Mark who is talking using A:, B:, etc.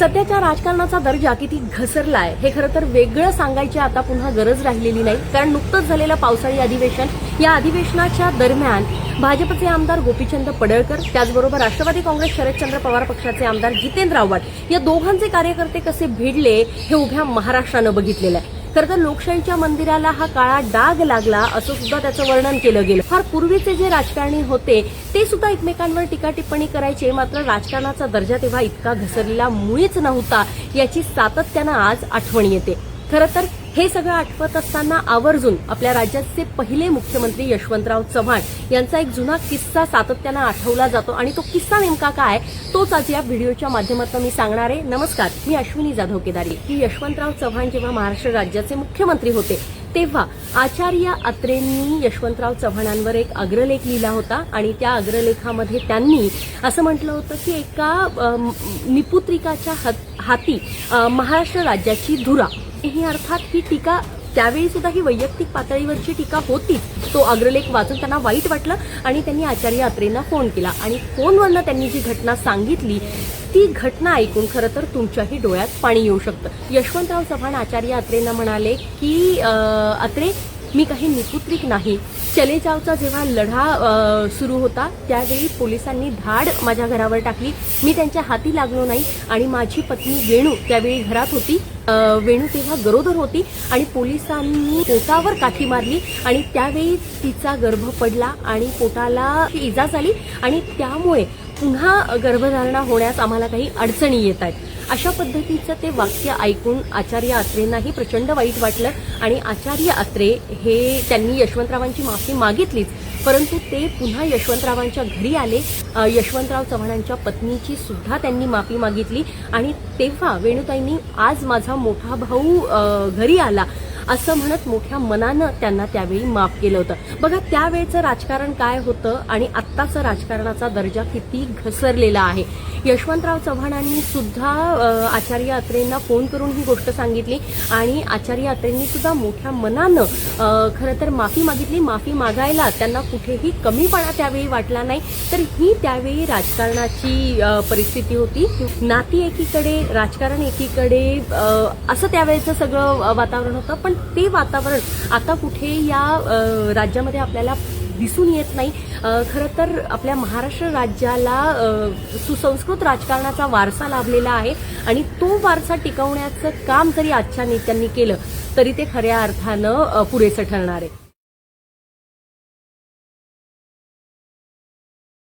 A: सध्याच्या राजकारणाचा दर्जा किती घसरलाय हे खरं तर वेगळं सांगायची आता पुन्हा गरज राहिलेली नाही. कारण नुकतंच झालेलं पावसाळी अधिवेशन या अधिवेशनाच्या दरम्यान भाजपचे आमदार गोपीचंद पडळकर त्याचबरोबर राष्ट्रवादी काँग्रेस शरदचंद्र पवार पक्षाचे आमदार जितेंद्र आव्हाड या दोघांचे कार्यकर्ते कसे भिडले हे उभ्या महाराष्ट्रानं बघितलेलं आहे. खरं तर लोकशाहीच्या मंदिराला हा काळा डाग लागला असं सुद्धा त्याचं वर्णन केलं गेलं. फार पूर्वीचे जे राजकारणी होते ते सुद्धा एकमेकांवर टीका टिप्पणी करायचे. मात्र राजकारणाचा दर्जा तेव्हा इतका घसरलेला मुळीच नव्हता याची सातत्यानं आज आठवण येते. खरं तर हे सगळं आठवत असताना आवर्जून आपल्या राज्याचे पहिले मुख्यमंत्री यशवंतराव चव्हाण यांचा एक जुना किस्सा सातत्यानं आठवला जातो. आणि तो किस्सा नेमका काय? तोच आज या व्हिडिओच्या माध्यमातून मी सांगणार आहे. नमस्कार मी अश्विनी जाधव केदारी. की यशवंतराव चव्हाण जेव्हा महाराष्ट्र राज्याचे मुख्यमंत्री होते तेव्हा आचार्य अत्रेंनी यशवंतराव चव्हाणांवर एक अग्रलेख लिहिला होता. आणि त्या अग्रलेखामध्ये त्यांनी असं म्हटलं होतं की एका निपुत्रिकाच्या हाती महाराष्ट्र राज्याची धुरा हे अर्थात ही टीका त्यावेळी सुद्धा ही वैयक्तिक पातळीवरची टीका होती तो अग्रलेख वाचून त्यांना वाईट वाटलं आणि त्यांनी आचार्य अत्रेंना फोन केला. आणि फोनवरनं त्यांनी जी घटना सांगितली ती घटना ऐकून खरं तर तुमच्याही डोळ्यात पाणी येऊ शकतं. यशवंतराव चव्हाण आचार्य अत्रेंना म्हणाले की अत्रे मी काही निपुत्रिक नाही. चले जावचा जेव्हा लढा सुरू होता त्यावेळी पोलिसांनी धाड माझ्या घरावर टाकली. मी त्यांच्या हाती लागलो नाही आणि माझी पत्नी वेणू त्यावेळी घरात होती. वेणू तेव्हा गरोदर होती आणि पोलिसांनी पोटावर काठी मारली आणि त्यावेळी तिचा गर्भ पडला आणि पोटाला इजा झाली आणि त्यामुळे पुन्हा गर्भधारणा होण्यास आम्हाला काही अडचणी येत आहेत. अशा पद्धतीचं ते वाक्य ऐकून आचार्य अत्रेंनाही प्रचंड वाईट वाटलं आणि आचार्य अत्रे हे त्यांनी यशवंतरावांची माफी मागितलीच परंतु ते पुन्हा यशवंतरावांच्या घरी आले. यशवंतराव चव्हाणांच्या पत्नीची सुद्धा त्यांनी माफी मागितली आणि तेव्हा वेणुताईंनी आज माझा मोठा भाऊ घरी आला. असं म्हणत मोठ्या मनानं त्यांना त्यावेळी माफ केलं होतं. बघा त्यावेळचं राजकारण काय होतं आणि आत्ताचं राजकारणाचा दर्जा किती घसरलेला आहे. यशवंतराव चव्हाणांनी सुद्धा आचार्य अत्रेंना फोन करून ही गोष्ट सांगितली आणि आचार्य अत्रेंनी सुद्धा मोठ्या मनानं खरं तर माफी मागितली माफी मागायला त्यांना कुठेही कमीपणा त्यावेळी वाटला नाही. तर ही त्यावेळी राजकारणाची परिस्थिती होती. नाती एकीकडे राजकारण एकीकडे असं त्यावेळेचं सगळं वातावरण होतं. पण ते वातावरण आता कुठे या राज्यामध्ये आपल्याला दिसून येत नाही. खरं तर आपल्या महाराष्ट्र राज्याला सुसंस्कृत राजकारणाचा वारसा लाभलेला आहे आणि तो वारसा टिकवण्याचं काम जरी आजच्या नेत्यांनी केलं तरी ते खऱ्या अर्थानं पुरेसं ठरणार आहे.